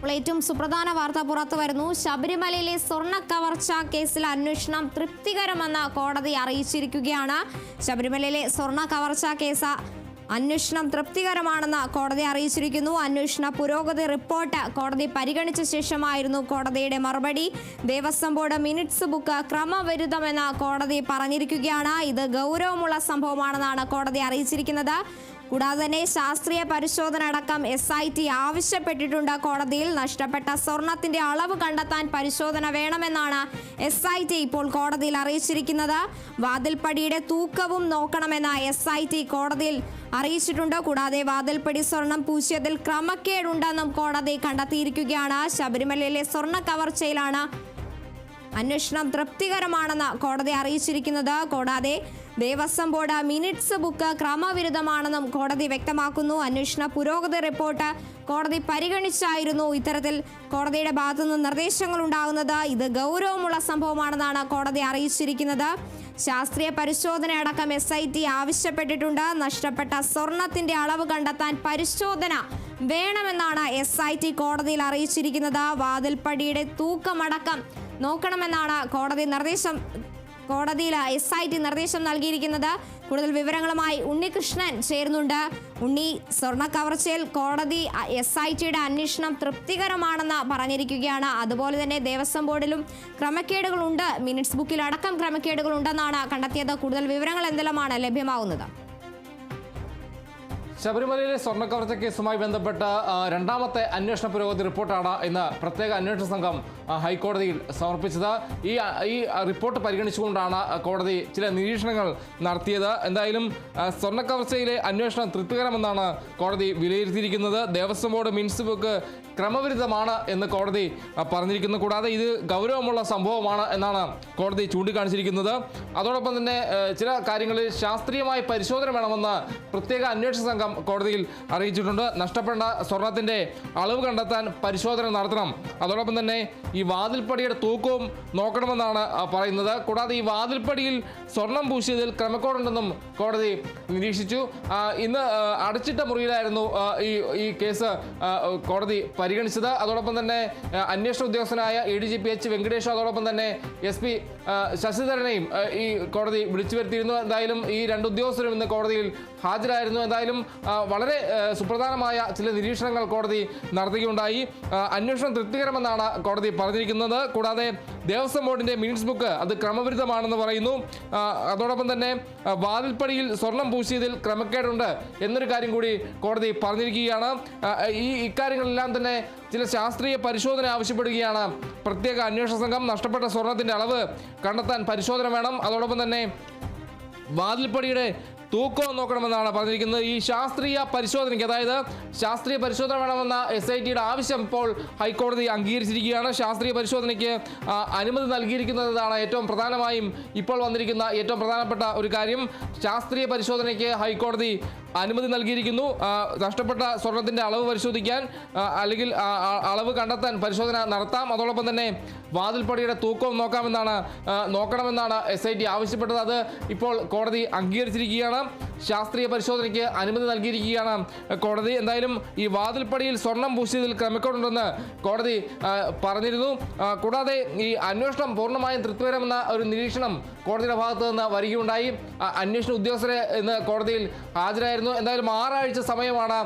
ഇപ്പോൾ ഏറ്റവും സുപ്രധാന വാർത്ത പുറത്തു വരുന്നു. ശബരിമലയിലെ സ്വർണ കവർച്ച കേസിൽ അന്വേഷണം തൃപ്തികരമെന്ന് കോടതി അറിയിച്ചിരിക്കുകയാണ്. ശബരിമലയിലെ സ്വർണ കവർച്ച കേസ് അന്വേഷണം തൃപ്തികരമാണെന്ന് കോടതി അറിയിച്ചിരിക്കുന്നു. അന്വേഷണ പുരോഗതി റിപ്പോർട്ട് കോടതി പരിഗണിച്ച ശേഷമായിരുന്നു കോടതിയുടെ മറുപടി. ദേവസ്വം ബോർഡ് മിനിറ്റ്സ് ബുക്ക് ക്രമവിരുദ്ധമെന്ന് കോടതി പറഞ്ഞിരിക്കുകയാണ്. ഇത് ഗൗരവമുള്ള സംഭവമാണെന്നാണ് കോടതി അറിയിച്ചിരിക്കുന്നത്. കൂടാതെ തന്നെ ശാസ്ത്രീയ പരിശോധന അടക്കം എസ് ഐ ടി ആവശ്യപ്പെട്ടിട്ടുണ്ട്. കോടതിയിൽ നഷ്ടപ്പെട്ട സ്വർണത്തിന്റെ അളവ് കണ്ടെത്താൻ പരിശോധന വേണമെന്നാണ് എസ് ഐ ടി ഇപ്പോൾ കോടതിയിൽ അറിയിച്ചിരിക്കുന്നത്. വാതിൽപ്പടിയുടെ തൂക്കവും നോക്കണമെന്ന് എസ് ഐ ടി കോടതിയിൽ അറിയിച്ചിട്ടുണ്ട്. കൂടാതെ വാതിൽപ്പടി സ്വർണം പൂശിയതിൽ ക്രമക്കേടുണ്ടെന്നും കോടതി കണ്ടെത്തിയിരിക്കുകയാണ്. ശബരിമലയിലെ സ്വർണ കവർച്ചയിലാണ് അന്വേഷണം തൃപ്തികരമാണെന്ന് കോടതി അറിയിച്ചിരിക്കുന്നത്. കൂടാതെ ദേവസ്വം ബോർഡ് മിനിറ്റ്സ് ബുക്ക് ക്രമവിരുദ്ധമാണെന്നും കോടതി വ്യക്തമാക്കുന്നു. അന്വേഷണ പുരോഗതി റിപ്പോർട്ട് കോടതി പരിഗണിച്ചായിരുന്നു ഇത്തരത്തിൽ കോടതിയുടെ ഭാഗത്തുനിന്ന് നിർദ്ദേശങ്ങൾ ഉണ്ടാകുന്നത്. ഇത് ഗൗരവമുള്ള സംഭവമാണെന്നാണ് കോടതി അറിയിച്ചിരിക്കുന്നത്. ശാസ്ത്രീയ പരിശോധന അടക്കം എസ് ഐ ടി ആവശ്യപ്പെട്ടിട്ടുണ്ട്. നഷ്ടപ്പെട്ട സ്വർണത്തിന്റെ അളവ് കണ്ടെത്താൻ പരിശോധന വേണമെന്നാണ് എസ് ഐ ടി കോടതിയിൽ അറിയിച്ചിരിക്കുന്നത്. വാതിൽപ്പടിയുടെ തൂക്കമടക്കം നോക്കണമെന്നാണ് കോടതി നിർദ്ദേശം. കോടതിയിൽ എസ് ഐ ടി നിർദ്ദേശം നൽകിയിരിക്കുന്നത്. കൂടുതൽ വിവരങ്ങളുമായി ഉണ്ണികൃഷ്ണൻ ചേരുന്നുണ്ട്. ഉണ്ണി സ്വർണ കവർച്ചയിൽ കോടതി എസ് ഐ ടിയുടെ അന്വേഷണം തൃപ്തികരമാണെന്ന് പറഞ്ഞിരിക്കുകയാണ്. അതുപോലെ തന്നെ ദേവസ്വം ബോർഡിലും ക്രമക്കേടുകളുണ്ട്. മിനിറ്റ്സ് ബുക്കിൽ അടക്കം ക്രമക്കേടുകളുണ്ടെന്നാണ് കണ്ടെത്തിയത്. കൂടുതൽ വിവരങ്ങൾ എന്തെല്ലാമാണ് ലഭ്യമാവുന്നത്? ശബരിമലയിലെ സ്വർണക്കവർച്ച കേസുമായി ബന്ധപ്പെട്ട രണ്ടാമത്തെ അന്വേഷണ പുരോഗതി റിപ്പോർട്ടാണ് ഇന്ന് പ്രത്യേക അന്വേഷണ സംഘം ഹൈക്കോടതിയിൽ സമർപ്പിച്ചത്. ഈ ഈ റിപ്പോർട്ട് പരിഗണിച്ചുകൊണ്ടാണ് കോടതി ചില നിരീക്ഷണങ്ങൾ നടത്തിയത്. എന്തായാലും സ്വർണക്കവർച്ചയിലെ അന്വേഷണം തൃപ്തികരമെന്നാണ് കോടതി വിലയിരുത്തിയിരിക്കുന്നത്. ദേവസ്വം ബോർഡ് മിൻസ് ബുക്ക് ക്രമവിരുദ്ധമാണ് എന്ന് കോടതി പറഞ്ഞിരിക്കുന്നു. കൂടാതെ ഇത് ഗൗരവമുള്ള സംഭവമാണ് എന്നാണ് കോടതി ചൂണ്ടിക്കാണിച്ചിരിക്കുന്നത്. അതോടൊപ്പം തന്നെ ചില കാര്യങ്ങളിൽ ശാസ്ത്രീയമായ പരിശോധന വേണമെന്ന് പ്രത്യേക അന്വേഷണ സംഘം കോടതിയിൽ അറിയിച്ചിട്ടുണ്ട്. നഷ്ടപ്പെട്ട സ്വർണത്തിന്റെ അളവ് കണ്ടെത്താൻ പരിശോധന നടത്തണം. അതോടൊപ്പം തന്നെ ഈ വാതിൽപ്പടിയുടെ തൂക്കവും നോക്കണമെന്നാണ് പറയുന്നത്. കൂടാതെ ഈ വാതിൽപ്പടിയിൽ സ്വർണം പൂശിയതിൽ ക്രമക്കേടുണ്ടെന്നും കോടതി നിരീക്ഷിച്ചു. ഇന്ന് അടച്ചിട്ട മുറിയിലായിരുന്നു ഈ ഈ കേസ് കോടതി പരിഗണിച്ചത്. അതോടൊപ്പം തന്നെ അന്വേഷണ ഉദ്യോഗസ്ഥനായ A D G P H Venkatesh അതോടൊപ്പം തന്നെ എസ് പി ശശിധരനെയും ഈ കോടതി വിളിച്ചു വരുത്തിയിരുന്നു. എന്തായാലും ഈ രണ്ട് ഉദ്യോഗസ്ഥരും ഇന്ന് കോടതിയിൽ ഹാജരായിരുന്നു. എന്തായാലും വളരെ സുപ്രധാനമായ ചില നിരീക്ഷണങ്ങൾ കോടതി നടത്തുകയുണ്ടായി. അന്വേഷണം തൃപ്തികരമെന്നാണ് കോടതി പറഞ്ഞിരിക്കുന്നത്. കൂടാതെ ദേവസ്വം ബോർഡിന്റെ മിനിറ്റ്സ് ബുക്ക് അത് ക്രമവിരുദ്ധമാണെന്ന് പറയുന്നു. അതോടൊപ്പം തന്നെ വാതിൽപ്പടിയിൽ സ്വർണം പൂശിയതിൽ ക്രമക്കേടുണ്ട് എന്നൊരു കാര്യം കൂടി കോടതി പറഞ്ഞിരിക്കുകയാണ്. ഈ ഇക്കാര്യങ്ങളെല്ലാം തന്നെ ചില ശാസ്ത്രീയ പരിശോധന ആവശ്യപ്പെടുകയാണ്. പ്രത്യേക അന്വേഷണ സംഘം നഷ്ടപ്പെട്ട സ്വർണത്തിന്റെ അളവ് കണ്ടെത്താൻ പരിശോധന വേണം. അതോടൊപ്പം തന്നെ വാതിൽപ്പടിയുടെ തൂക്കം നോക്കണമെന്നാണ് പറഞ്ഞിരിക്കുന്നത്. ഈ ശാസ്ത്രീയ പരിശോധനയ്ക്ക് അതായത് ശാസ്ത്രീയ പരിശോധന വേണമെന്ന എസ് ഐ ടിയുടെ ആവശ്യം ഇപ്പോൾ ഹൈക്കോടതി അംഗീകരിച്ചിരിക്കുകയാണ്. ശാസ്ത്രീയ പരിശോധനയ്ക്ക് അനുമതി നൽകിയിരിക്കുന്നതാണ് ഏറ്റവും പ്രധാനമായും ഇപ്പോൾ വന്നിരിക്കുന്ന ഏറ്റവും പ്രധാനപ്പെട്ട ഒരു കാര്യം. ശാസ്ത്രീയ പരിശോധനയ്ക്ക് ഹൈക്കോടതി അനുമതി നൽകിയിരിക്കുന്നു. നഷ്ടപ്പെട്ട സ്വർണത്തിന്റെ അളവ് പരിശോധിക്കാൻ അല്ലെങ്കിൽ അളവ് കണ്ടെത്താൻ പരിശോധന നടത്താം. അതോടൊപ്പം തന്നെ വാതിൽപ്പടിയുടെ തൂക്കവും നോക്കാമെന്നാണ് നോക്കണമെന്നാണ് എസ് ഐ ടി ആവശ്യപ്പെട്ടത്. അത് ഇപ്പോൾ കോടതി അംഗീകരിച്ചിരിക്കുകയാണ്. ശാസ്ത്രീയ പരിശോധനയ്ക്ക് അനുമതി നൽകിയിരിക്കുകയാണ് കോടതി. എന്തായാലും ഈ വാതിൽപ്പടിയിൽ സ്വർണം പൂശിയതിൽ ക്രമക്കേടുണ്ടെന്ന് കോടതി പറഞ്ഞിരുന്നു. കൂടാതെ ഈ അന്വേഷണം പൂർണമായും തൃപ്തികരമെന്ന ഒരു നിരീക്ഷണം കോടതിയുടെ ഭാഗത്തു നിന്ന് വരികയുണ്ടായി. അന്വേഷണ ഉദ്യോഗസ്ഥരെ ഇന്ന് കോടതിയിൽ ഹാജരായിരുന്നു എന്തായാലും ആറാഴ്ച സമയമാണ്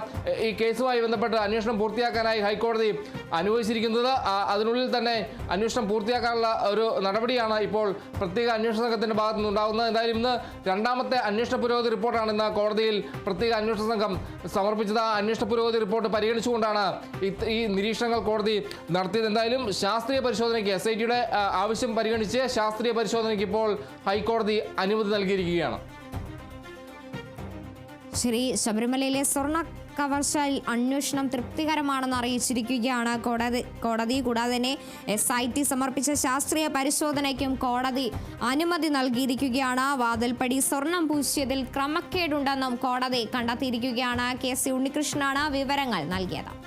ഈ കേസുമായി ബന്ധപ്പെട്ട് അന്വേഷണം പൂർത്തിയാക്കാനായി ഹൈക്കോടതി അനുവദിച്ചിരിക്കുന്നത്. അതിനുള്ളിൽ തന്നെ അന്വേഷണം പൂർത്തിയാക്കാനുള്ള ഒരു നടപടിയാണ് ഇപ്പോൾ പ്രത്യേക അന്വേഷണ സംഘത്തിന്റെ ഭാഗത്തു നിന്നുണ്ടാകുന്നത് എന്തായാലും ഇന്ന് രണ്ടാമത്തെ അന്വേഷണ പുരോഗതി റിപ്പോർട്ടാണ് ഇന്ന് കോടതിയിൽ പ്രത്യേക അന്വേഷണ സംഘം സമർപ്പിച്ചത്. ആ അന്വേഷണ പുരോഗതി റിപ്പോർട്ട് പരിഗണിച്ചുകൊണ്ടാണ് ഈ നിരീക്ഷണങ്ങൾ കോടതി നടത്തിയത്. എന്തായാലും ശാസ്ത്രീയ പരിശോധനയ്ക്ക് എസ് ഐ ടിയുടെ ആവശ്യം പരിഗണിച്ച് ശാസ്ത്രീയ പരിശോധനയ്ക്ക് ഇപ്പോൾ ഹൈക്കോടതി അനുമതി നൽകിയിരിക്കുകയാണ്. ശ്രീ ശബരിമലയിലെ സ്വർണ കവർച്ചയിൽ അന്വേഷണം തൃപ്തികരമാണെന്ന് അറിയിച്ചിരിക്കുകയാണ് കോടതി. കോടതി കൂടാതെ തന്നെ എസ് ഐ ടി സമർപ്പിച്ച ശാസ്ത്രീയ പരിശോധനയ്ക്കും കോടതി അനുമതി നൽകിയിരിക്കുകയാണ്. വാതിൽപ്പടി സ്വർണം പൂശിയതിൽ ക്രമക്കേടുണ്ടെന്നും കോടതി കണ്ടെത്തിയിരിക്കുകയാണ്. കെ സി ഉണ്ണികൃഷ്ണനാണ് വിവരങ്ങൾ നൽകിയത്.